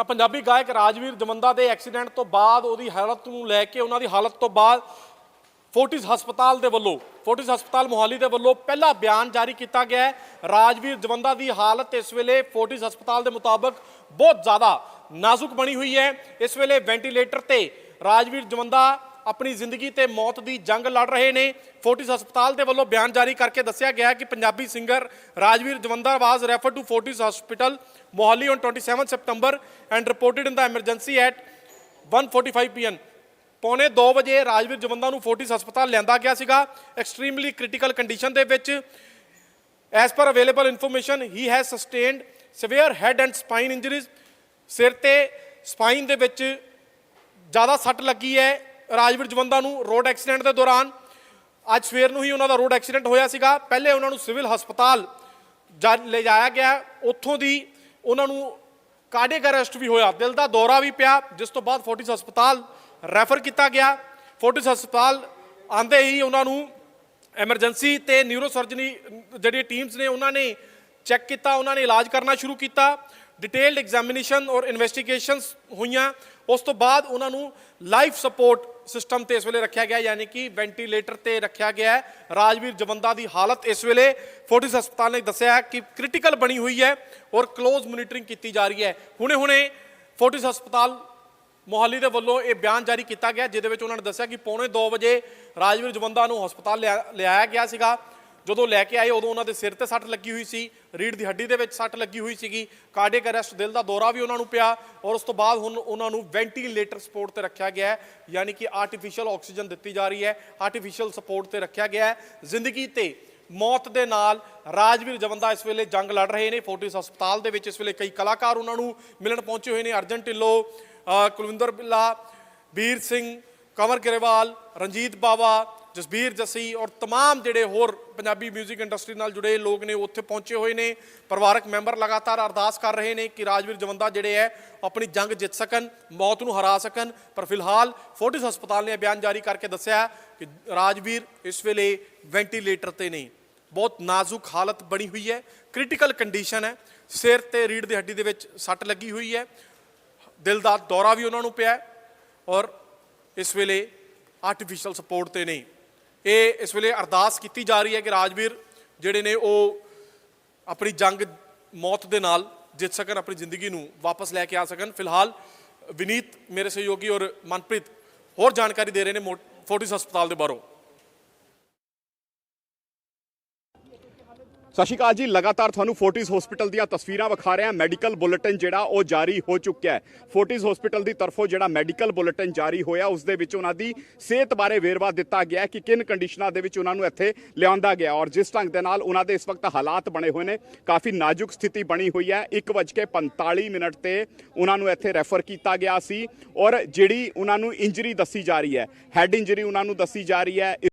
ਤਾਂ ਪੰਜਾਬੀ ਗਾਇਕ ਰਾਜਵੀਰ ਜਮੰਦਾ ਦੇ ਐਕਸੀਡੈਂਟ ਤੋਂ ਬਾਅਦ ਉਹਦੀ ਹਾਲਤ ਨੂੰ ਲੈ ਕੇ ਉਹਨਾਂ ਦੀ ਹਾਲਤ ਤੋਂ ਬਾਅਦ ਫੋਰਟਿਸ ਹਸਪਤਾਲ ਦੇ ਵੱਲੋਂ, ਫੋਰਟਿਸ ਹਸਪਤਾਲ ਮੋਹਾਲੀ ਦੇ ਵੱਲੋਂ ਪਹਿਲਾ ਬਿਆਨ ਜਾਰੀ ਕੀਤਾ ਗਿਆ ਹੈ। ਰਾਜਵੀਰ ਜਵੰਦਾ ਦੀ ਹਾਲਤ ਇਸ ਵੇਲੇ ਫੋਰਟਿਸ ਹਸਪਤਾਲ ਦੇ ਮੁਤਾਬਕ ਬਹੁਤ ਜ਼ਿਆਦਾ ਨਾਜ਼ੁਕ ਬਣੀ ਹੋਈ ਹੈ। ਇਸ ਵੇਲੇ ਵੈਂਟੀਲੇਟਰ ਤੇ ਰਾਜਵੀਰ ਜਵੰਦਾ ਆਪਣੀ ਜ਼ਿੰਦਗੀ ਤੇ ਮੌਤ ਦੀ ਜੰਗ ਲੜ ਰਹੇ ਨੇ। ਫੋਰਟਿਸ ਹਸਪਤਾਲ ਦੇ ਵੱਲੋਂ ਬਿਆਨ ਜਾਰੀ ਕਰਕੇ ਦੱਸਿਆ ਗਿਆ ਕਿ Punjabi singer Rajvir Jawanda was referred to Fortis hospital Mohali on 27 September and reported in the emergency at 1:45 PM ਪੌਣੇ 2 ਵਜੇ ਰਾਜਵੀਰ ਜਵੰਦਾ ਨੂੰ ਫੋਰਟਿਸ ਹਸਪਤਾਲ ਲਿਆਂਦਾ ਗਿਆ ਸੀਗਾ। ਐਕਸਟ੍ਰੀਮਲੀ ਕ੍ਰਿਟੀਕਲ ਕੰਡੀਸ਼ਨ ਦੇ ਵਿੱਚ as per available information he has sustained severe head and spine injuries ਸਿਰ ਤੇ ਸਪਾਈਨ ਦੇ ਵਿੱਚ ਜ਼ਿਆਦਾ ਸੱਟ ਲੱਗੀ ਹੈ। ਰਾਜਵੀਰ ਜਵੰਦਾ ਨੂੰ ਰੋਡ ਐਕਸੀਡੈਂਟ ਦੇ ਦੌਰਾਨ ਅੱਜ ਸਵੇਰ ਨੂੰ ਹੀ ਉਹਨਾਂ ਦਾ ਰੋਡ ਐਕਸੀਡੈਂਟ ਹੋਇਆ ਸੀਗਾ। ਪਹਿਲੇ ਉਹਨਾਂ ਨੂੰ ਸਿਵਲ ਹਸਪਤਾਲ ਜਾ ਲੈ ਜਾਇਆ ਗਿਆ। ਉੱਥੋਂ ਦੀ ਉਹਨਾਂ ਨੂੰ ਕਾਰਡੀਅਕ ਅਰੈਸਟ ਵੀ ਹੋਇਆ। ਦਿਲ ਦਾ ਦੌਰਾ ਵੀ ਪਿਆ, ਜਿਸ ਤੋਂ ਬਾਅਦ ਫੋਰਟਿਸ ਹਸਪਤਾਲ ਰੈਫਰ ਕੀਤਾ ਗਿਆ। ਫੋਰਟਿਸ ਹਸਪਤਾਲ ਆਂਦੇ ਹੀ ਉਹਨਾਂ ਨੂੰ ਐਮਰਜੈਂਸੀ ਤੇ ਨਿਊਰੋ ਸਰਜਰੀ ਜਿਹੜੀ ਟੀਮਸ ਨੇ ਉਹਨਾਂ ਨੇ ਚੈੱਕ ਕੀਤਾ, ਉਹਨਾਂ ਨੇ ਇਲਾਜ ਕਰਨਾ ਸ਼ੁਰੂ ਕੀਤਾ। ਡਿਟੇਲਡ ਐਗਜ਼ਾਮੀਨੇਸ਼ਨ ਔਰ ਇਨਵੈਸਟੀਗੇਸ਼ਨਸ ਹੋਈਆਂ। ਉਸ ਤੋਂ ਬਾਅਦ ਉਹਨਾਂ ਨੂੰ ਲਾਈਫ ਸਪੋਰਟ ਸਿਸਟਮ ਤੇ ਇਸ ਵੇਲੇ ਰੱਖਿਆ ਗਿਆ ਯਾਨੀ ਕਿ ਵੈਂਟੀਲੇਟਰ ਤੇ ਰੱਖਿਆ ਗਿਆ ਹੈ। ਰਾਜਵੀਰ ਜਵੰਦਾ ਦੀ ਹਾਲਤ ਇਸ ਵੇਲੇ ਫੋਰਟਿਸ ਹਸਪਤਾਲ ਨੇ ਦੱਸਿਆ ਹੈ ਕਿ ਕ੍ਰਿਟੀਕਲ ਬਣੀ ਹੋਈ ਹੈ ਔਰ ਕਲੋਜ਼ ਮੋਨੀਟਰਿੰਗ ਕੀਤੀ ਜਾ ਰਹੀ ਹੈ। ਹੁਣੇ-ਹੁਣੇ ਫੋਰਟਿਸ ਹਸਪਤਾਲ ਮੋਹਾਲੀ ਦੇ ਵੱਲੋਂ ਇਹ ਬਿਆਨ ਜਾਰੀ ਕੀਤਾ ਗਿਆ, ਜਿਹਦੇ ਵਿੱਚ ਉਹਨਾਂ ਨੇ ਦੱਸਿਆ ਕਿ ਪੌਣੇ 2 ਵਜੇ ਰਾਜਵੀਰ ਜਵੰਦਾ ਨੂੰ ਹਸਪਤਾਲ ਲਿਆ- ਲਿਆਇਆ ਗਿਆ ਸੀਗਾ। ਜਦੋਂ ਲੈ ਕੇ ਆਏ, ਉਦੋਂ ਉਹਨਾਂ ਦੇ ਸਿਰ ਤੇ ਸੱਟ ਲੱਗੀ ਹੋਈ ਸੀ ਰੀੜ ਦੀ ਹੱਡੀ ਦੇ ਵਿੱਚ ਸੱਟ ਲੱਗੀ ਹੋਈ ਸੀਗੀ। ਕਾਰਡੀਅਕ ਅਰੈਸਟ ਦਿਲ ਦਾ ਦੌਰਾ ਵੀ ਉਹਨਾਂ ਨੂੰ ਪਿਆ ਔਰ ਉਸ ਤੋਂ ਬਾਅਦ ਹੁਣ ਉਹਨਾਂ ਨੂੰ ਵੈਂਟੀਲੇਟਰ ਸਪੋਰਟ ਤੇ ਰੱਖਿਆ ਗਿਆ ਹੈ। ਯਾਨੀ ਕਿ ਆਰਟੀਫੀਸ਼ੀਅਲ ਆਕਸੀਜਨ ਦਿੱਤੀ ਜਾ ਰਹੀ ਹੈ ਆਰਟੀਫੀਸ਼ੀਅਲ ਸਪੋਰਟ ਤੇ ਰੱਖਿਆ ਗਿਆ ਹੈ। ਜ਼ਿੰਦਗੀ ਤੇ ਮੌਤ ਦੇ ਨਾਲ ਰਾਜਵੀਰ ਜਵੰਦਾ ਇਸ ਵੇਲੇ ਜੰਗ ਲੜ ਰਹੇ ਨੇ, ਫੋਰਟਿਸ ਹਸਪਤਾਲ ਦੇ ਵਿੱਚ ਇਸ ਵੇਲੇ ਕਈ ਕਲਾਕਾਰ ਉਹਨਾਂ ਨੂੰ ਮਿਲਣ ਪਹੁੰਚੇ ਹੋਏ ਨੇ। ਅਰਜਨ ਢਿੱਲੋਂ ਕੁਲਵਿੰਦਰ ਬਿੱਲਾ, ਵੀਰ ਸਿੰਘ ਕੰਵਰ ਗਰੇਵਾਲ ਰਣਜੀਤ ਬਾਵਾ ਜਸਬੀਰ ਜੱਸੀ ਔਰ तमाम ਜਿਹੜੇ ਹੋਰ ਪੰਜਾਬੀ 뮤직 ਇੰਡਸਟਰੀ ਨਾਲ ਜੁੜੇ ਲੋਕ ਨੇ ਉੱਥੇ ਪਹੁੰਚੇ ਹੋਏ ਨੇ ਪਰਿਵਾਰਕ ਮੈਂਬਰ ਲਗਾਤਾਰ ਅਰਦਾਸ ਕਰ ਰਹੇ ਨੇ ਕਿ ਰਾਜਵੀਰ ਜਵੰਦਾ ਜਿਹੜੇ ਹੈ ਆਪਣੀ ਜੰਗ ਜਿੱਤ ਸਕਣ ਮੌਤ ਨੂੰ ਹਰਾ ਸਕਣ ਪਰ ਫਿਲਹਾਲ ਫੋਰਟਿਸ ਹਸਪਤਾਲ ਨੇ ਇਹ ਬਿਆਨ ਜਾਰੀ ਕਰਕੇ ਦੱਸਿਆ ਕਿ ਰਾਜਵੀਰ ਇਸ ਵੇਲੇ ਵੈਂਟੀਲੇਟਰ ਤੇ ਨੇ ਬਹੁਤ ਨਾਜ਼ੁਕ ਹਾਲਤ ਬਣੀ ਹੋਈ ਹੈ ਕ੍ਰਿਟੀਕਲ ਕੰਡੀਸ਼ਨ ਹੈ ਸਿਰ ਤੇ ਰੀੜ ਦੀ ਹੱਡੀ ਦੇ ਵਿੱਚ ਸੱਟ ਲੱਗੀ ਹੋਈ ਹੈ ਦਿਲ ਦਾ ਦੌਰਾ ਵੀ ਉਹਨਾਂ ਨੂੰ ਪਿਆ ਹੈ ਔਰ ਇਸ ਵੇਲੇ ਆਰਟੀਫੀਸ਼ੀਅਲ ਸਪੋਰਟ ਤੇ ਨਹੀਂ। ਇਹ ਇਸ ਵੇਲੇ ਅਰਦਾਸ ਕੀਤੀ ਜਾ ਰਹੀ ਹੈ ਕਿ ਰਾਜਵੀਰ ਜਿਹੜੇ ਨੇ ਉਹ ਆਪਣੀ ਜੰਗ ਮੌਤ ਦੇ ਨਾਲ ਜਿੱਤ ਸਕਣ, ਆਪਣੀ ਜ਼ਿੰਦਗੀ ਨੂੰ ਵਾਪਸ ਲੈ ਕੇ ਆ ਸਕਣ। ਫਿਲਹਾਲ ਵਿਨੀਤ ਮੇਰੇ ਸਹਿਯੋਗੀ ਔਰ ਮਨਪ੍ਰੀਤ ਹੋਰ ਜਾਣਕਾਰੀ ਦੇ ਰਹੇ ਨੇ ਮੋ- ਫੋਰਟਿਸ ਹਸਪਤਾਲ ਦੇ ਬਾਰੇ ਸਤਿ ਸ਼੍ਰੀ ਅਕਾਲ ਜੀ। ਲਗਾਤਾਰ ਤੁਹਾਨੂੰ ਫੋਰਟਿਸ ਹਸਪੀਟਲ ਦੀਆਂ ਤਸਵੀਰਾਂ ਵਿਖਾ ਰਿਹਾ ਮੈਡੀਕਲ ਬੁਲੇਟਿਨ ਜਿਹੜਾ ਉਹ ਜਾਰੀ ਹੋ ਚੁੱਕਿਆ ਹੈ। ਫੋਰਟਿਸ ਹਸਪੀਟਲ ਦੀ ਤਰਫੋਂ ਜਿਹੜਾ ਮੈਡੀਕਲ ਬੁਲੇਟਿਨ ਜਾਰੀ ਹੋਇਆ, ਉਸ ਦੇ ਵਿੱਚ ਉਹਨਾਂ ਦੀ ਸਿਹਤ ਬਾਰੇ ਵੇਰਵਾ ਦਿੱਤਾ ਗਿਆ ਕਿ ਕਿਨ ਕੰਡੀਸ਼ਨਾਂ ਦੇ ਵਿੱਚ ਉਹਨਾਂ ਨੂੰ ਇੱਥੇ ਲਿਆਂਦਾ ਗਿਆ ਔਰ ਜਿਸ ਢੰਗ ਦੇ ਨਾਲ ਉਹਨਾਂ ਦੇ ਇਸ ਵਕਤ ਹਾਲਾਤ ਬਣੇ ਹੋਏ ਨੇ, ਕਾਫੀ ਨਾਜ਼ੁਕ ਸਥਿਤੀ ਬਣੀ ਹੋਈ ਹੈ। 1:45 ਮਿੰਟ ਤੇ ਉਹਨਾਂ ਨੂੰ ਇੱਥੇ ਰੈਫਰ ਕੀਤਾ ਗਿਆ ਸੀ। ਔਰ ਜਿਹੜੀ ਉਹਨਾਂ ਨੂੰ ਇੰਜਰੀ ਦੱਸੀ ਜਾ ਰਹੀ ਹੈ ਹੈਡ ਇੰਜਰੀ ਉਹਨਾਂ ਨੂੰ ਦੱਸੀ ਜਾ ਰਹੀ ਹੈ